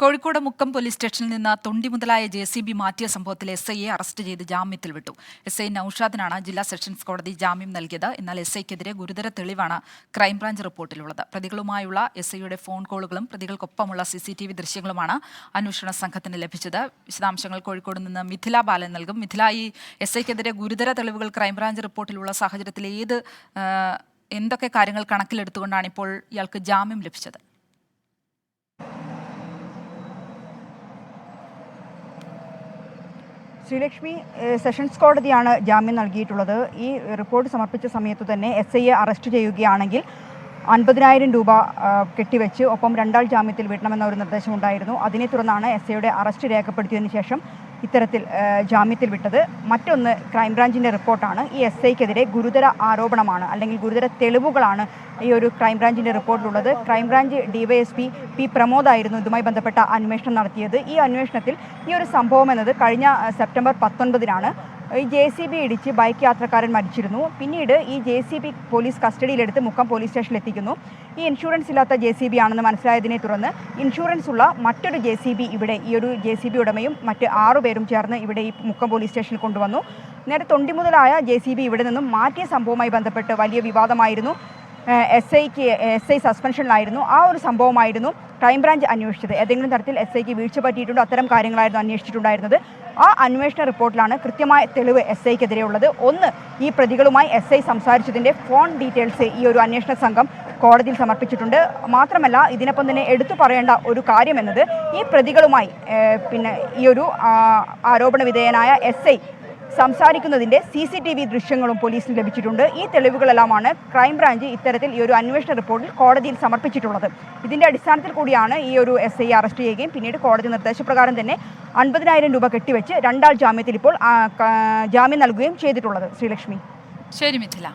Kozhikode Mukkam police സ്റ്റേഷനിൽ നിന്ന് തൊണ്ടി മുതലായ ജെ സി ബി മാറ്റിയ സംഭവത്തിൽ എസ് ഐയെ അറസ്റ്റ് ചെയ്ത് ജാമ്യത്തിൽ വിട്ടു. എസ് ഐ നൌഷാദിനാണ് ജില്ലാ സെഷൻസ് കോടതി ജാമ്യം നൽകിയത്. എന്നാൽ എസ് ഐക്കെതിരെ ഗുരുതര തെളിവാണ് ക്രൈംബ്രാഞ്ച് റിപ്പോർട്ടിലുള്ളത്. പ്രതികളുമായുള്ള എസ് ഐയുടെ ഫോൺ കോളുകളും പ്രതികൾക്കൊപ്പമുള്ള സി സി ടി വി ദൃശ്യങ്ങളുമാണ് അന്വേഷണ സംഘത്തിന് ലഭിച്ചത്. വിശദാംശങ്ങൾ കോഴിക്കോട് നിന്ന് മിഥില ബാലൻ നൽകും. മിഥില ഈ എസ് ഐക്കെതിരെ ഗുരുതര തെളിവുകൾ ക്രൈംബ്രാഞ്ച് റിപ്പോർട്ടിലുള്ള സാഹചര്യത്തിൽ ഏത് എന്തൊക്കെ കാര്യങ്ങൾ കണക്കിലെടുത്തുകൊണ്ടാണ് ഇപ്പോൾ ഇയാൾക്ക് ജാമ്യം ലഭിച്ചത്? ശ്രീലക്ഷ്മി സെഷൻസ് കോടതിയാണ് ജാമ്യം നൽകിയിട്ടുള്ളത്. ഈ റിപ്പോർട്ട് സമർപ്പിച്ച സമയത്ത് തന്നെ എസ് ഐയെ അറസ്റ്റ് ചെയ്യുകയാണെങ്കിൽ അൻപതിനായിരം രൂപ കെട്ടിവെച്ച് ഒപ്പം രണ്ടാൾ ജാമ്യത്തിൽ വിടണമെന്ന ഒരു നിർദ്ദേശമുണ്ടായിരുന്നു. അതിനെ തുടർന്നാണ് എസ് ഐയുടെ അറസ്റ്റ് രേഖപ്പെടുത്തിയതിനു ശേഷം ഇത്തരത്തിൽ ജാമ്യത്തിൽ വിട്ടത്. മറ്റൊന്ന് ക്രൈംബ്രാഞ്ചിന്റെ റിപ്പോർട്ടാണ്. ഈ എസ് ഐക്കെതിരെ ഗുരുതര ആരോപണമാണ് അല്ലെങ്കിൽ ഗുരുതര തെളിവുകളാണ് ഈ ഒരു ക്രൈംബ്രാഞ്ചിന്റെ റിപ്പോർട്ടിലുള്ളത്. ക്രൈംബ്രാഞ്ച് ഡിവൈഎസ്പി പി പ്രമോദായിരുന്നു ഇതുമായി ബന്ധപ്പെട്ട അന്വേഷണം നടത്തിയത്. ഈ അന്വേഷണത്തിൽ ഈ ഒരു സംഭവം എന്നത് കഴിഞ്ഞ സെപ്റ്റംബർ പത്തൊൻപതിനാണ്. ഈ ജെ സി ബി ഇടിച്ച് ബൈക്ക് യാത്രക്കാരൻ മരിച്ചിരുന്നു. പിന്നീട് ഈ ജെ സി ബി പോലീസ് കസ്റ്റഡിയിലെടുത്ത് മുക്കം പോലീസ് സ്റ്റേഷനിൽ എത്തിക്കുന്നു ഈ ഇൻഷുറൻസ് ഇല്ലാത്ത ജെ സി ബി ആണെന്ന് മനസ്സിലായതിനെ തുടർന്ന് ഇൻഷുറൻസ് ഉള്ള മറ്റൊരു ജെ സി ബി ഇവിടെ ഈ ഒരു ജെ സി ബി ഉടമയും മറ്റ് ആറുപേരും ചേർന്ന് ഇവിടെ ഈ മുക്കം പോലീസ് സ്റ്റേഷനിൽ കൊണ്ടുവന്നു. നേരെ തൊണ്ടി മുതലായ ജെ സി ബി ഇവിടെ നിന്നും മാറ്റിയ സംഭവവുമായി ബന്ധപ്പെട്ട് വലിയ വിവാദമായിരുന്നു. എസ് ഐക്ക് എസ് ഐ സസ്പെൻഷനിലായിരുന്നു ആ ഒരു സംഭവമായിരുന്നു ക്രൈംബ്രാഞ്ച് അന്വേഷിച്ചത്. ഏതെങ്കിലും തരത്തിൽ എസ് ഐക്ക് വീഴ്ച പറ്റിയിട്ടുണ്ടോ? അത്തരം കാര്യങ്ങളായിരുന്നു അന്വേഷിച്ചിട്ടുണ്ടായിരുന്നത്. ആ അന്വേഷണ റിപ്പോർട്ടിലാണ് കൃത്യമായ തെളിവ് എസ് ഐക്കെതിരെ ഉള്ളത്. ഒന്ന് ഈ പ്രതികളുമായി എസ് ഐ സംസാരിച്ചതിന്റെ ഫോൺ ഡീറ്റെയിൽസ് ഈ ഒരു അന്വേഷണ സംഘം കോടതിയിൽ സമർപ്പിച്ചിട്ടുണ്ട്. മാത്രമല്ല ഇതിനൊപ്പം തന്നെ എടുത്തു പറയേണ്ട ഒരു കാര്യം എന്നത് ഈ പ്രതികളുമായി പിന്നെ ഈ ഒരു ആരോപണ വിധേയനായ എസ് ഐ സംസാരിക്കുന്നതിന്റെ സി സി ടി വി ദൃശ്യങ്ങളും പോലീസിന് ലഭിച്ചിട്ടുണ്ട്. ഈ തെളിവുകളെല്ലാമാണ് ക്രൈംബ്രാഞ്ച് ഇത്തരത്തിൽ ഈ ഒരു അന്വേഷണ റിപ്പോർട്ടിൽ കോടതിയിൽ സമർപ്പിച്ചിട്ടുള്ളത്. ഇതിന്റെ അടിസ്ഥാനത്തിൽ കൂടിയാണ് ഈ ഒരു എസ് ഐ അറസ്റ്റ് ചെയ്യുകയും പിന്നീട് കോടതി നിർദ്ദേശപ്രകാരം തന്നെ അൻപതിനായിരം രൂപ കെട്ടിവെച്ച് രണ്ടാൾ ജാമ്യത്തിൽ ഇപ്പോൾ ജാമ്യം നൽകുകയും ചെയ്തിട്ടുള്ളത്. ശ്രീലക്ഷ്മി. ശരി മിഥില.